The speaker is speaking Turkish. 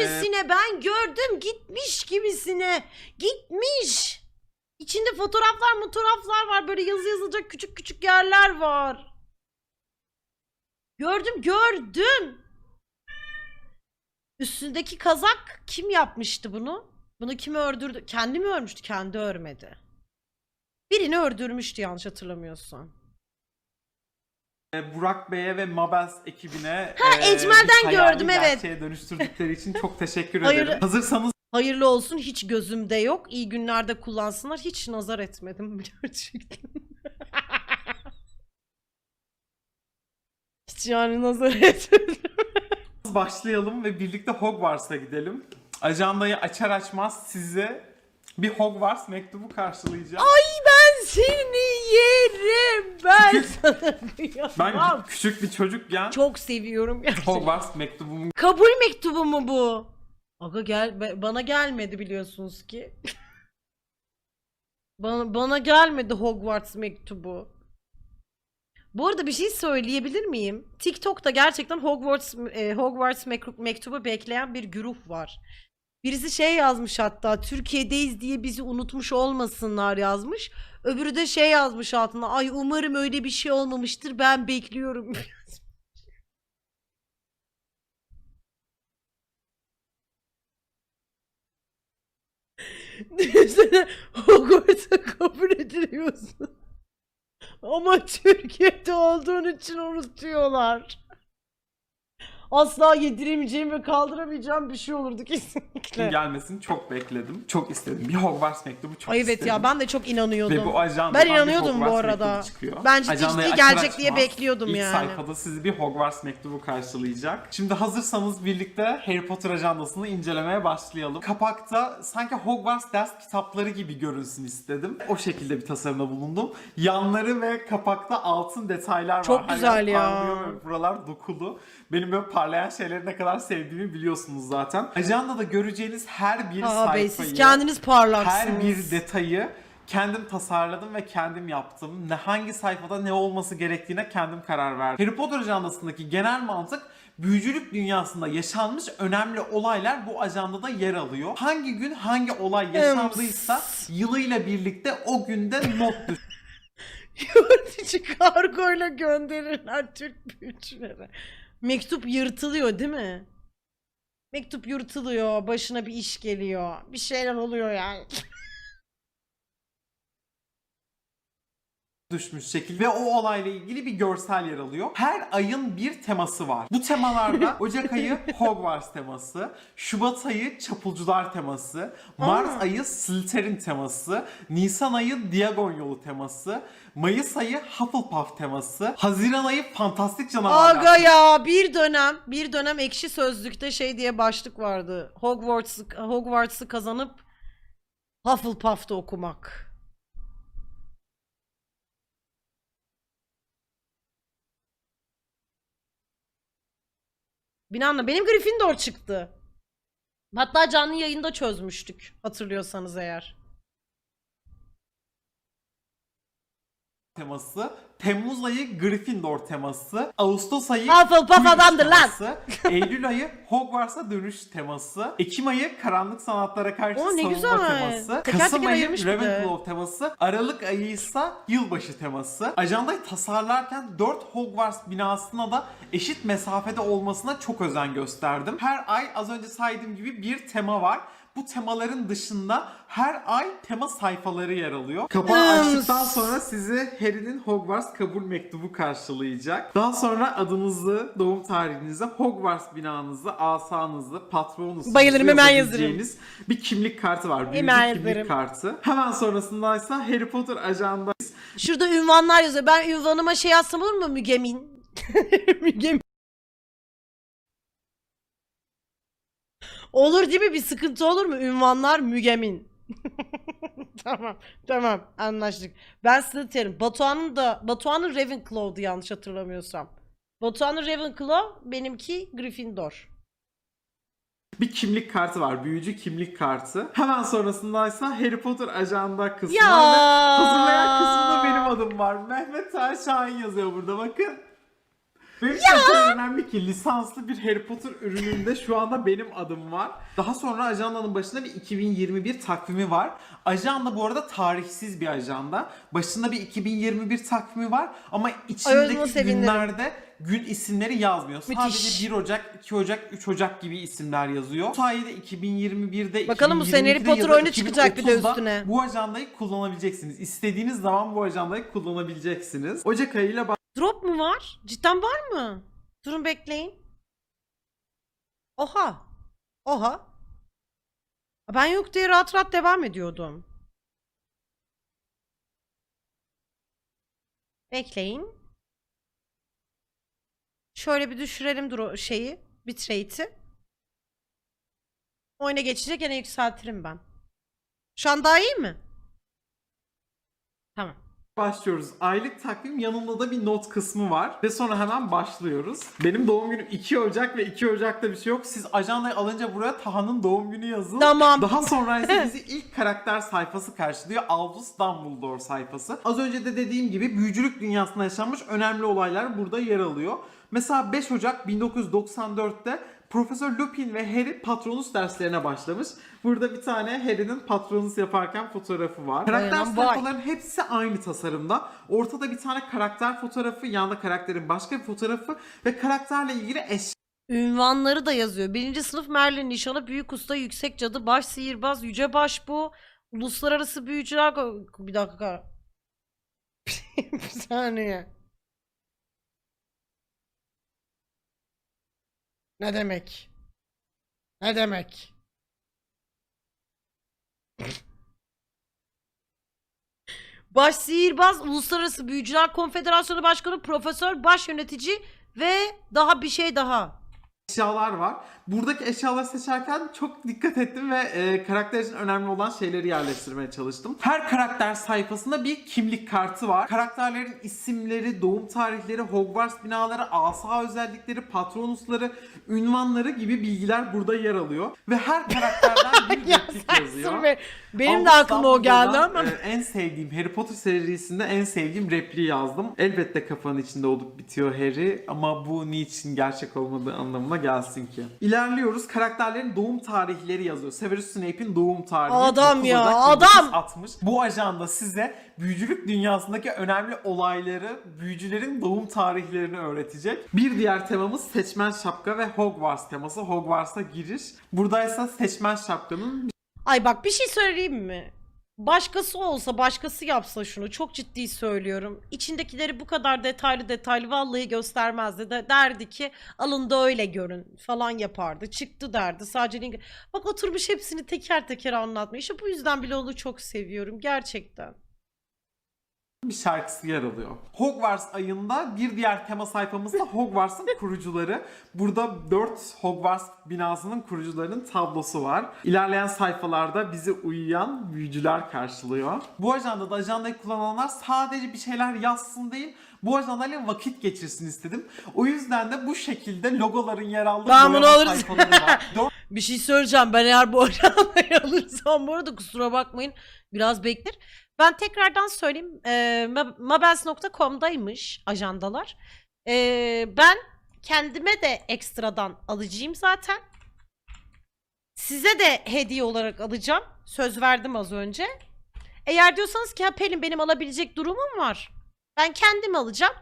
gibisine ben gördüm gitmiş gibisine gitmiş. İçinde fotoğraflar fotoğraflar var böyle yazı yazılacak küçük küçük yerler var. Gördüm gördüm. Üstündeki kazak kim yapmıştı bunu? Bunu kim ördürdü? Kendi mi örmüştü? Kendi örmedi. Birini ördürmüştü yanlış hatırlamıyorsam. E, Burak Bey'e ve Mabels ekibine Ha, e, Ecmel'den gördüm, evet. dönüştürdükleri için çok teşekkür Hayır. ederim. Hazırsanız Hayırlı olsun hiç gözümde yok. İyi günlerde kullansınlar. Hiç nazar etmedim gerçekten. hiç yani nazar etmedim. başlayalım ve birlikte Hogwarts'a gidelim. Ajandayı açar açmaz size bir Hogwarts mektubu karşılayacağım. Ay ben seni yerim. Ben sana Ben kıyamam. küçük bir çocukken Çok seviyorum gerçekten. Hogwarts mektubumu Kabul mektubu mu bu? Aga gel be- bana gelmedi biliyorsunuz ki. bana, bana gelmedi Hogwarts mektubu. Bu arada bir şey söyleyebilir miyim? TikTok'ta gerçekten Hogwarts e, Hogwarts mek- mektubu bekleyen bir güruh var. Birisi şey yazmış hatta Türkiye'deyiz diye bizi unutmuş olmasınlar yazmış. Öbürü de şey yazmış altına ay umarım öyle bir şey olmamıştır ben bekliyorum. Düşünsene Hogwarts'a kabul ediliyorsun. Ama Türkiye'de olduğun için unutuyorlar. Asla yediremeyeceğim ve kaldıramayacağım bir şey olurdu kesinlikle. gelmesini çok bekledim. Çok istedim. Bir Hogwarts mektubu çok Ay evet istedim. ya ben de çok inanıyordum. Ve bu ajandadan Ben bir inanıyordum bu Hogwarts arada. çıkıyor. Ben ciddi Ajandayı ciddi açar gelecek diye açmaz bekliyordum ilk yani. sayfada sizi bir Hogwarts mektubu karşılayacak. Şimdi hazırsanız birlikte Harry Potter ajandasını incelemeye başlayalım. Kapakta sanki Hogwarts ders kitapları gibi görünsün istedim. O şekilde bir tasarımda bulundum. Yanları ve kapakta altın detaylar var. Çok Her güzel yer ya. ve Buralar dokulu. Benim böyle parlayan şeyleri ne kadar sevdiğimi biliyorsunuz zaten. Ajandada göreceğiniz her bir Aa sayfayı siz kendiniz parlaksınız. her bir detayı kendim tasarladım ve kendim yaptım. Ne hangi sayfada ne olması gerektiğine kendim karar verdim. Harry Potter ajandasındaki genel mantık büyücülük dünyasında yaşanmış önemli olaylar bu ajandada yer alıyor. Hangi gün hangi olay yaşandıysa yılıyla birlikte o günde not Yurt içi kargoyla gönderilen Türk büyücülere. Mektup yırtılıyor değil mi? Mektup yırtılıyor, başına bir iş geliyor. Bir şeyler oluyor yani. düşmüş şekil ve o olayla ilgili bir görsel yer alıyor. Her ayın bir teması var. Bu temalarda Ocak ayı Hogwarts teması, Şubat ayı Çapulcular teması, Mart Aa. ayı Slytherin teması, Nisan ayı Diagon Yolu teması, Mayıs ayı Hufflepuff teması, Haziran ayı Fantastik Canavarlar Aga ya bir dönem bir dönem ekşi sözlükte şey diye başlık vardı. Hogwarts'ı Hogwarts'ı kazanıp Hufflepuff'ta okumak. Binanla benim Gryffindor çıktı. Hatta canlı yayında çözmüştük hatırlıyorsanız eğer. Teması, Temmuz ayı Gryffindor teması, Ağustos ayı Hufflepuff adamdır lan. Eylül ayı Hogwarts'a dönüş teması, Ekim ayı karanlık sanatlara karşı Oo, ne savunma güzel. teması, Teker Kasım teker ayı ayırmış bir de. Ravenclaw teması, Aralık ayı ise yılbaşı teması. Ajandayı tasarlarken 4 Hogwarts binasına da eşit mesafede olmasına çok özen gösterdim. Her ay az önce saydığım gibi bir tema var. Bu temaların dışında her ay tema sayfaları yer alıyor. Kapağı açtıktan sonra sizi Harry'nin Hogwarts kabul mektubu karşılayacak. Daha sonra adınızı, doğum tarihinizi, Hogwarts binanızı, asanızı, patronunuzu Bayılırım, hemen yazabileceğiniz bir kimlik kartı var. Büyücü Hemen kimlik yazarım. kartı. Hemen sonrasında ise Harry Potter ajanda Şurada ünvanlar yazıyor. Ben ünvanıma şey yazsam olur mu Mügemin? Mügemin. Olur değil mi? Bir sıkıntı olur mu? Ünvanlar Mügemin. tamam. Tamam. Anlaştık. Ben Slytherin. Batuhan'ın da Batuhan'ın Ravenclaw'du yanlış hatırlamıyorsam. Batuhan'ın Ravenclaw, benimki Gryffindor. bir kimlik kartı var. Büyücü kimlik kartı. Hemen sonrasında ise Harry Potter ajanda kısmı Ya. ve hazırlayan kısmında benim adım var. Mehmet Taş Şahin yazıyor burada bakın. Benim kadar önemli ki lisanslı bir Harry Potter ürününde şu anda benim adım var. Daha sonra ajandanın başında bir 2021 takvimi var. Ajanda bu arada tarihsiz bir ajanda. Başında bir 2021 takvimi var ama Ay, o zaman içindeki sevinirim. günlerde gün isimleri yazmıyor. Müthiş. Sadece 1 Ocak, 2 Ocak, 3 Ocak gibi isimler yazıyor. Bu sayede 2021'de Bakalım bu sene Harry 2022'de Potter da oyunu çıkacak bir de 2030'da üstüne. Bu ajandayı kullanabileceksiniz. İstediğiniz zaman bu ajandayı kullanabileceksiniz. Ocak ayıyla Drop mu var? Cidden var mı? Durun bekleyin. Oha. Oha. Ben yok diye rahat rahat devam ediyordum. Bekleyin. Şöyle bir düşürelim dur şeyi, bitrate'i. Oyuna geçince gene yükseltirim ben. Şu an daha iyi mi? Tamam. Başlıyoruz. Aylık takvim yanında da bir not kısmı var. Ve sonra hemen başlıyoruz. Benim doğum günüm 2 Ocak ve 2 Ocak'ta bir şey yok. Siz ajandayı alınca buraya Taha'nın doğum günü yazın. Tamam. Daha sonra ise bizi ilk karakter sayfası karşılıyor. Albus Dumbledore sayfası. Az önce de dediğim gibi büyücülük dünyasında yaşanmış önemli olaylar burada yer alıyor. Mesela 5 Ocak 1994'te Profesör Lupin ve Harry Patronus derslerine başlamış. Burada bir tane Harry'nin Patronus yaparken fotoğrafı var. Karakter Aynen, vay. sayfaların hepsi aynı tasarımda. Ortada bir tane karakter fotoğrafı, yanında karakterin başka bir fotoğrafı ve karakterle ilgili Ünvanları da yazıyor. Birinci sınıf Merlin nişanı, büyük usta, yüksek cadı, baş sihirbaz, yüce baş bu. Uluslararası büyücüler... Bir dakika. bir saniye. Ne demek? Ne demek? Baş sihirbaz, Uluslararası Büyücüler Konfederasyonu Başkanı, Profesör, Baş Yönetici ve daha bir şey daha. Eşyalar var. Buradaki eşyaları seçerken çok dikkat ettim ve e, karakter için önemli olan şeyleri yerleştirmeye çalıştım. Her karakter sayfasında bir kimlik kartı var. Karakterlerin isimleri, doğum tarihleri, Hogwarts binaları, asa özellikleri, patronusları, ünvanları gibi bilgiler burada yer alıyor. Ve her karakterden bir replik yazıyor. Benim de aklıma o geldi ama. e, en sevdiğim Harry Potter serisinde en sevdiğim repliği yazdım. Elbette kafanın içinde olup bitiyor Harry ama bu niçin gerçek olmadığı anlamına gelsin ki. İlerliyoruz. Karakterlerin doğum tarihleri yazıyor. Severus Snape'in doğum tarihi. Adam 9 ya, Ocak adam! 1960. Bu ajanda size büyücülük dünyasındaki önemli olayları, büyücülerin doğum tarihlerini öğretecek. Bir diğer temamız seçmen şapka ve Hogwarts teması. Hogwarts'a giriş. Buradaysa seçmen şapkanın Ay bak bir şey söyleyeyim mi? Başkası olsa, başkası yapsa şunu çok ciddi söylüyorum. İçindekileri bu kadar detaylı detaylı vallahi göstermezdi. De, derdi ki alın da öyle görün falan yapardı. Çıktı derdi. Sadece link... Bak oturmuş hepsini teker teker anlatmıyor. İşte bu yüzden bile onu çok seviyorum gerçekten. Bir şarkısı yer alıyor. Hogwarts ayında bir diğer tema sayfamızda Hogwarts'ın kurucuları. Burada 4 Hogwarts binasının kurucularının tablosu var. İlerleyen sayfalarda bizi uyuyan büyücüler karşılıyor. Bu ajandada ajandayı kullananlar sadece bir şeyler yazsın değil, bu ajandayla vakit geçirsin istedim. O yüzden de bu şekilde logoların yer aldığı Ben bunu alırım. sayfaları var. Bir şey söyleyeceğim. Ben eğer bu ajanbayı alırsam bu arada kusura bakmayın. Biraz bekler. Ben tekrardan söyleyeyim. E, ma- mabels.com'daymış ajandalar. E, ben kendime de ekstradan alacağım zaten. Size de hediye olarak alacağım. Söz verdim az önce. Eğer diyorsanız ki Pelin benim alabilecek durumum var. Ben kendim alacağım.